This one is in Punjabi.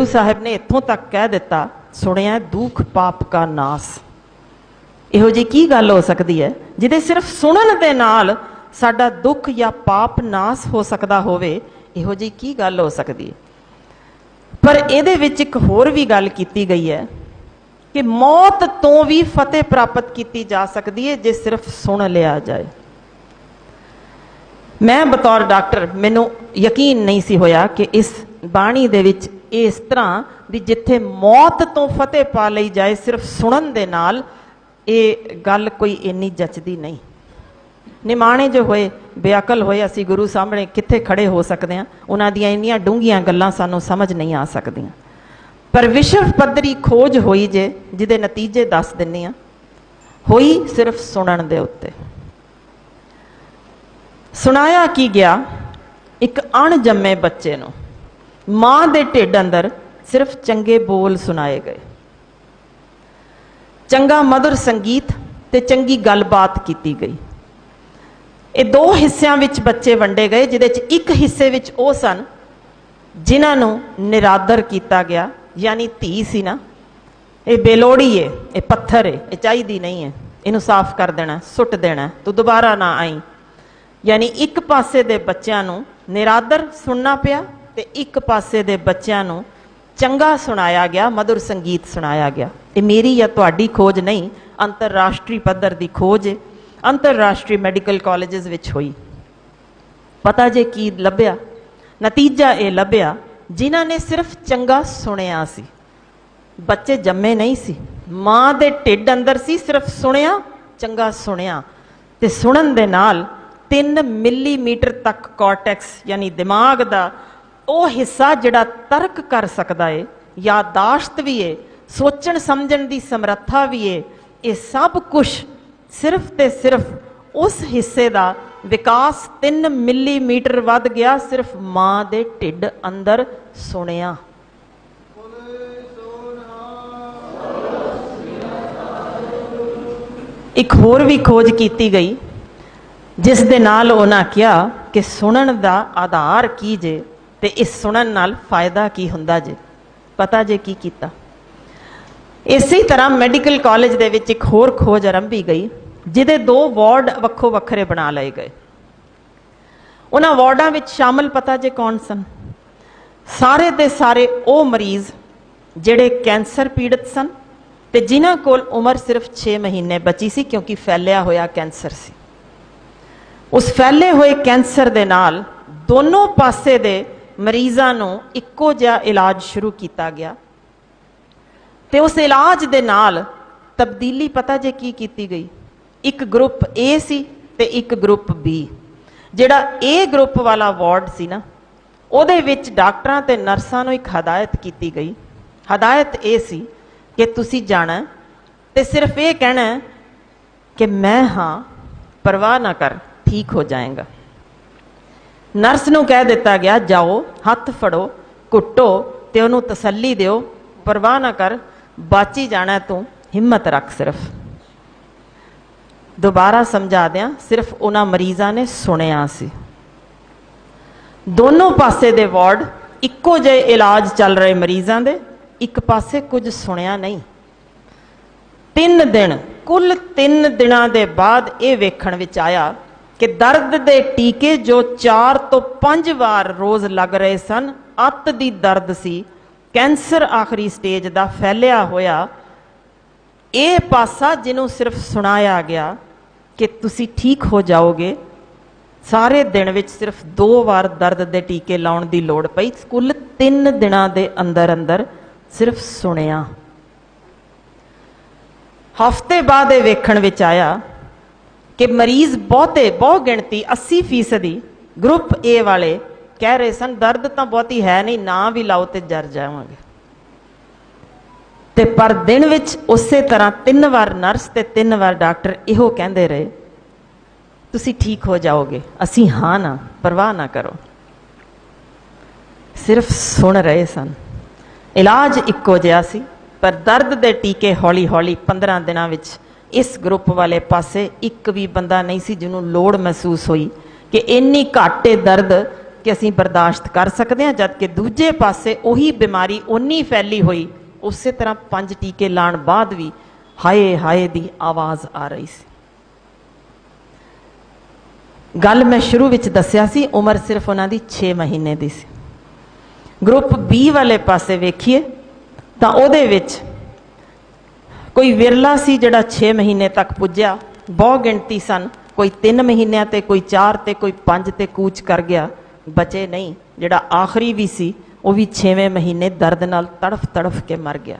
ਗੁਰੂ ਸਾਹਿਬ ਨੇ ਇੱਥੋਂ ਤੱਕ ਕਹਿ ਦਿੱਤਾ, ਸੁਣਿਆ, ਦੁੱਖ ਪਾਪ ਕਾ ਨਾਸ। ਇਹੋ ਜੀ ਕੀ ਗੱਲ ਹੋ ਸਕਦੀ ਹੈ? ਜਿਹਦੇ ਸਿਰਫ ਸੁਣਨ ਦੇ ਨਾਲ ਸਾਡਾ ਦੁੱਖ ਜਾਂ ਪਾਪ ਨਾਸ ਹੋ ਸਕਦਾ ਹੋਵੇ, ਇਹੋ ਜੀ ਕੀ ਗੱਲ ਹੋ ਸਕਦੀ ਹੈ? ਪਰ ਇਹਦੇ ਵਿੱਚ ਇੱਕ ਹੋਰ ਵੀ ਗੱਲ ਕੀਤੀ ਗਈ ਹੈ ਕਿ ਮੌਤ ਤੋਂ ਵੀ ਫਤਿਹ ਪ੍ਰਾਪਤ ਕੀਤੀ ਜਾ ਸਕਦੀ ਹੈ ਜੇ ਸਿਰਫ ਸੁਣ ਲਿਆ ਜਾਏ। ਮੈਂ ਬਤੌਰ ਡਾਕਟਰ, ਮੈਨੂੰ ਯਕੀਨ ਨਹੀਂ ਸੀ ਹੋਇਆ ਕਿ ਇਸ ਬਾਣੀ ਦੇ ਵਿੱਚ ਇਸ ਤਰ੍ਹਾਂ ਵੀ ਜਿੱਥੇ ਮੌਤ ਤੋਂ ਫਤਿਹ ਪਾ ਲਈ ਜਾਏ, ਸਿਰਫ ਸੁਣਨ ਦੇ ਨਾਲ ਇਹ ਗੱਲ ਕੋਈ ਇੰਨੀ ਜੱਚਦੀ ਨਹੀਂ। ਨਿਮਾਣੇ ਜੋ ਹੋਏ, ਬੇਅਕਲ ਹੋਏ, ਅਸੀਂ ਗੁਰੂ ਸਾਹਮਣੇ ਕਿੱਥੇ ਖੜੇ ਹੋ ਸਕਦੇ ਹਾਂ? ਉਹਨਾਂ ਦੀਆਂ ਇੰਨੀਆਂ ਡੂੰਘੀਆਂ ਗੱਲਾਂ ਸਾਨੂੰ ਸਮਝ ਨਹੀਂ ਆ ਸਕਦੀਆਂ। ਪਰ ਵਿਸ਼ਵ ਪੱਧਰੀ ਖੋਜ ਹੋਈ ਜੇ, ਜਿਹਦੇ ਨਤੀਜੇ ਦੱਸ ਦਿੰਨੇ ਆ ਹੋਈ ਸਿਰਫ ਸੁਣਨ ਦੇ ਉੱਤੇ। ਸੁਣਾਇਆ ਕੀ ਗਿਆ? ਇੱਕ ਅਣਜੰਮੇ ਬੱਚੇ ਨੂੰ। ਮਾਂ ਦੇ ਢਿੱਡ ਅੰਦਰ ਸਿਰਫ ਚੰਗੇ ਬੋਲ ਸੁਣਾਏ ਗਏ। ਚੰਗਾ ਮਧੁਰ ਸੰਗੀਤ ਤੇ ਚੰਗੀ ਗੱਲਬਾਤ ਕੀਤੀ ਗਈ। ਇਹ ਦੋ ਹਿੱਸਿਆਂ ਵਿੱਚ ਬੱਚੇ ਵੰਡੇ ਗਏ, ਜਿਹਦੇ ਵਿੱਚ ਇੱਕ ਹਿੱਸੇ ਵਿੱਚ ਉਹ ਸਨ ਜਿਨ੍ਹਾਂ ਨੂੰ ਨਿਰਾਦਰ ਕੀਤਾ ਗਿਆ, ਯਾਨੀ ਧੀ ਸੀ ਨਾ। ਇਹ ਬੇਲੋੜੀ ਏ, ਇਹ ਪੱਥਰ ਏ, ਇਹ ਚਾਹੀਦੀ ਨਹੀਂ ਹੈ ਇਹਨੂੰ ਸਾਫ਼ ਕਰ ਦੇਣਾ, ਸੁੱਟ ਦੇਣਾ, ਤੂੰ ਦੁਬਾਰਾ ਨਾ ਆਈ। ਯਾਨੀ ਇੱਕ ਪਾਸੇ ਦੇ ਬੱਚਿਆਂ ਨੂੰ ਨਿਰਾਦਰ ਸੁਣਨਾ ਪਿਆ ਤੇ ਇੱਕ ਪਾਸੇ ਦੇ ਬੱਚਿਆਂ ਨੂੰ ਚੰਗਾ ਸੁਣਾਇਆ ਗਿਆ ਮధుਰ ਸੰਗੀਤ ਸੁਣਾਇਆ ਗਿਆ। ਇਹ ਮੇਰੀ ਜਾਂ ਤੁਹਾਡੀ ਖੋਜ ਨਹੀਂ, ਅੰਤਰਰਾਸ਼ਟਰੀ ਪੱਧਰ ਦੀ ਖੋਜ ਅੰਤਰਰਾਸ਼ਟਰੀ ਮੈਡੀਕਲ ਕਾਲਜਸ ਵਿੱਚ ਹੋਈ। ਪਤਾ ਜੇ ਕੀ ਲੱਭਿਆ? ਨਤੀਜਾ ਇਹ ਲੱਭਿਆ, ਜਿਨ੍ਹਾਂ ਨੇ ਸਿਰਫ ਚੰਗਾ ਸੁਣਿਆ ਸੀ। ਬੱਚੇ ਜੰਮੇ ਨਹੀਂ ਸੀ। ਮਾਂ ਦੇ ਢਿੱਡ ਅੰਦਰ ਸੀ, ਸਿਰਫ ਸੁਣਿਆ, ਚੰਗਾ ਸੁਣਿਆ। ਤੇ ਸੁਣਨ ਦੇ ਨਾਲ 3 ਮਿਲੀਮੀਟਰ ਤੱਕ ਕਾਰਟੈਕਸ ਯਾਨੀ ਦਿਮਾਗ ਦਾ ਉਹ ਹਿੱਸਾ ਜਿਹੜਾ ਤਰਕ ਕਰ ਸਕਦਾ ਏ, ਯਾਦਾਸ਼ਤ ਵੀ ਏ, ਸੋਚਣ ਸਮਝਣ ਦੀ ਸਮਰੱਥਾ ਵੀ ਏ, ਇਹ ਸਭ ਕੁਝ ਸਿਰਫ ਤੇ ਸਿਰਫ ਉਸ ਹਿੱਸੇ ਦਾ ਵਿਕਾਸ 3 ਮਿਲੀਮੀਟਰ ਵੱਧ ਗਿਆ ਸਿਰਫ ਮਾਂ ਦੇ ਢਿੱਡ ਅੰਦਰ ਸੁਣਿਆ। ਇੱਕ ਹੋਰ ਵੀ ਖੋਜ ਕੀਤੀ ਗਈ, ਜਿਸ ਦੇ ਨਾਲ ਉਹਨਾਂ ਕਿਹਾ ਕਿ ਸੁਣਨ ਦਾ ਆਧਾਰ ਕੀ ਜੇ? ਤੇ ਇਸ ਸੁਣਨ ਨਾਲ ਫਾਇਦਾ ਕੀ ਹੁੰਦਾ ਜੇ? ਪਤਾ ਜੇ ਕੀ ਕੀਤਾ? ਇਸੇ ਤਰ੍ਹਾਂ ਮੈਡੀਕਲ ਕਾਲਜ ਦੇ ਵਿੱਚ ਇੱਕ ਹੋਰ ਖੋਜ ਆਰੰਭੀ ਗਈ, ਜਿਹਦੇ ਦੋ ਵਾਰਡ ਵੱਖੋ ਵੱਖਰੇ ਬਣਾ ਲਏ ਗਏ। ਉਹਨਾਂ ਵਾਰਡਾਂ ਵਿੱਚ ਸ਼ਾਮਲ ਪਤਾ ਜੇ ਕੌਣ ਸਨ? ਸਾਰੇ ਦੇ ਸਾਰੇ ਉਹ ਮਰੀਜ਼ ਜਿਹੜੇ ਕੈਂਸਰ ਪੀੜਤ ਸਨ ਤੇ ਜਿਨ੍ਹਾਂ ਕੋਲ ਉਮਰ ਸਿਰਫ 6 ਮਹੀਨੇ ਬਚੀ ਸੀ ਕਿਉਂਕਿ ਫੈਲਿਆ ਹੋਇਆ ਕੈਂਸਰ ਸੀ। ਉਸ ਫੈਲੇ ਹੋਏ ਕੈਂਸਰ ਦੇ ਨਾਲ ਦੋਨੋਂ ਪਾਸੇ ਦੇ ਮਰੀਜ਼ਾਂ ਨੂੰ ਇੱਕੋ ਜਿਹਾ ਇਲਾਜ ਸ਼ੁਰੂ ਕੀਤਾ ਗਿਆ। ਤੇ ਉਸ ਇਲਾਜ ਦੇ ਨਾਲ ਤਬਦੀਲੀ ਪਤਾ ਜੇ ਕੀ ਕੀਤੀ ਗਈ? ਇੱਕ ਗਰੁੱਪ A ਸੀ ਤੇ ਇੱਕ ਗਰੁੱਪ B ਜਿਹੜਾ A ਗਰੁੱਪ ਵਾਲਾ ਵਾਰਡ ਸੀ ਨਾ, ਉਹਦੇ ਵਿੱਚ ਡਾਕਟਰਾਂ ਤੇ ਨਰਸਾਂ ਨੂੰ ਇੱਕ ਹਦਾਇਤ ਕੀਤੀ ਗਈ। ਹਦਾਇਤ ਇਹ ਸੀ ਕਿ ਤੁਸੀਂ ਜਾਣਾ ਤੇ ਸਿਰਫ ਇਹ ਕਹਿਣਾ ਕਿ ਮੈਂ ਹਾਂ, ਪਰਵਾਹ ਨਾ ਕਰ, ਠੀਕ ਹੋ ਜਾਏਗਾ। ਨਰਸ ਨੂੰ ਕਹਿ ਦਿੱਤਾ ਗਿਆ, ਜਾਓ, ਹੱਥ ਫੜੋ, ਕੁੱਟੋ ਤੇ ਉਹਨੂੰ ਤਸੱਲੀ ਦਿਓ, ਪਰਵਾਹ ਨਾ ਕਰ, ਬਾਚੀ ਜਾਣਾ ਤੂੰ, ਹਿੰਮਤ ਰੱਖ ਸਿਰਫ। ਦੁਬਾਰਾ ਸਮਝਾ ਦਿਆਂ ਸਿਰਫ ਉਹਨਾਂ ਮਰੀਜ਼ਾਂ ਨੇ ਸੁਣਿਆ ਸੀ। ਦੋਨੋਂ ਪਾਸੇ ਦੇ ਵਾਰਡ ਇੱਕੋ ਜਿਹੇ ਇਲਾਜ ਚੱਲ ਰਹੇ ਮਰੀਜ਼ਾਂ ਦੇ, ਇੱਕ ਪਾਸੇ ਕੁਝ ਸੁਣਿਆ ਨਹੀਂ। ਤਿੰਨ ਦਿਨ, ਕੁੱਲ ਤਿੰਨ ਦਿਨਾਂ ਦੇ ਬਾਅਦ ਇਹ ਵੇਖਣ ਵਿੱਚ ਆਇਆ ਕਿ ਦਰਦ ਦੇ ਟੀਕੇ ਜੋ 4 ਤੋਂ 5 ਵਾਰ ਰੋਜ਼ ਲੱਗ ਰਹੇ ਸਨ, ਅੱਤ ਦੀ ਦਰਦ ਸੀ, ਕੈਂਸਰ ਆਖਰੀ ਸਟੇਜ ਦਾ ਫੈਲਿਆ ਹੋਇਆ। ਇਹ ਪਾਸਾ ਜਿਹਨੂੰ ਸਿਰਫ ਸੁਣਾਇਆ ਗਿਆ ਕਿ ਤੁਸੀਂ ਠੀਕ ਹੋ ਜਾਓਗੇ, ਸਾਰੇ ਦਿਨ ਵਿੱਚ ਸਿਰਫ ਦੋ ਵਾਰ ਦਰਦ ਦੇ ਟੀਕੇ ਲਾਉਣ ਦੀ ਲੋੜ ਪਈ। ਕੁੱਲ 3 ਦਿਨਾਂ ਦੇ ਅੰਦਰ ਅੰਦਰ ਸਿਰਫ ਸੁਣਿਆ। ਹਫ਼ਤੇ ਬਾਅਦ ਇਹ ਵੇਖਣ ਵਿੱਚ ਆਇਆ ਕਿ ਮਰੀਜ਼ ਬਹੁਤੇ ਬਹੁ ਗਿਣਤੀ 80% ਫੀਸਦੀ ਗਰੁੱਪ A ਵਾਲੇ ਕਹਿ ਰਹੇ ਸਨ, ਦਰਦ ਤਾਂ ਬਹੁਤੀ ਹੈ ਨਹੀਂ, ਨਾ ਵੀ ਲਾਓ ਤੇ ਜਰ ਜਾਵਾਂਗੇ। ਤੇ ਪਰ ਦਿਨ ਵਿੱਚ ਉਸੇ ਤਰ੍ਹਾਂ ਤਿੰਨ ਵਾਰ ਨਰਸ ਤੇ ਤਿੰਨ ਵਾਰ ਡਾਕਟਰ ਇਹੋ ਕਹਿੰਦੇ ਰਹੇ, ਤੁਸੀਂ ਠੀਕ ਹੋ ਜਾਓਗੇ, ਅਸੀਂ ਹਾਂ ਨਾ, ਪਰਵਾਹ ਨਾ ਕਰੋ। ਸਿਰਫ ਸੁਣ ਰਹੇ ਸਨ। ਇਲਾਜ ਇੱਕੋ ਜਿਹਾ ਸੀ, ਪਰ ਦਰਦ ਦੇ ਟੀਕੇ ਹੌਲੀ-ਹੌਲੀ 15 ਦਿਨਾਂ ਵਿੱਚ ਇਸ ਗਰੁੱਪ ਵਾਲੇ ਪਾਸੇ ਇੱਕ ਵੀ ਬੰਦਾ ਨਹੀਂ ਸੀ ਜਿਹਨੂੰ ਲੋੜ ਮਹਿਸੂਸ ਹੋਈ ਕਿ ਇੰਨੀ ਘਾਟੇ ਦਰਦ ਕਿ ਅਸੀਂ ਬਰਦਾਸ਼ਤ ਕਰ ਸਕਦੇ ਹਾਂ ਜਦ ਕਿ ਦੂਜੇ ਪਾਸੇ ਉਹੀ ਬਿਮਾਰੀ ਓਨੀ ਫੈਲੀ ਹੋਈ, ਉਸੇ ਤਰ੍ਹਾਂ ਪੰਜ ਟੀਕੇ ਲਾਣ ਬਾਅਦ ਵੀ ਹਾਏ ਹਾਏ ਦੀ ਆਵਾਜ਼ ਆ ਰਹੀ ਸੀ। ਗੱਲ ਮੈਂ ਸ਼ੁਰੂ ਵਿੱਚ ਦੱਸਿਆ ਸੀ, ਉਮਰ ਸਿਰਫ ਉਹਨਾਂ ਦੀ 6 ਮਹੀਨੇ ਦੀ ਸੀ। ਗਰੁੱਪ B ਵਾਲੇ ਪਾਸੇ ਵੇਖੀਏ, ਤਾਂ ਉਹਦੇ ਵਿੱਚ ਕੋਈ ਵਿਰਲਾ ਸੀ ਜਿਹੜਾ 6 ਮਹੀਨੇ ਤੱਕ ਪੁੱਜਿਆ? ਬਹੁ ਗਿਣਤੀ ਸਨ। ਕੋਈ 3 ਮਹੀਨਿਆਂ ਤੇ, ਕੋਈ 4 ਤੇ, ਕੋਈ 5 ਤੇ ਕੂਚ ਕਰ ਗਿਆ। ਬਚੇ ਨਹੀਂ। ਜਿਹੜਾ ਆਖਰੀ ਵੀ ਸੀ, ਉਹ ਵੀ 6ਵੇਂ ਮਹੀਨੇ ਦਰਦ ਨਾਲ ਤੜਫ ਤੜਫ ਕੇ ਮਰ ਗਿਆ।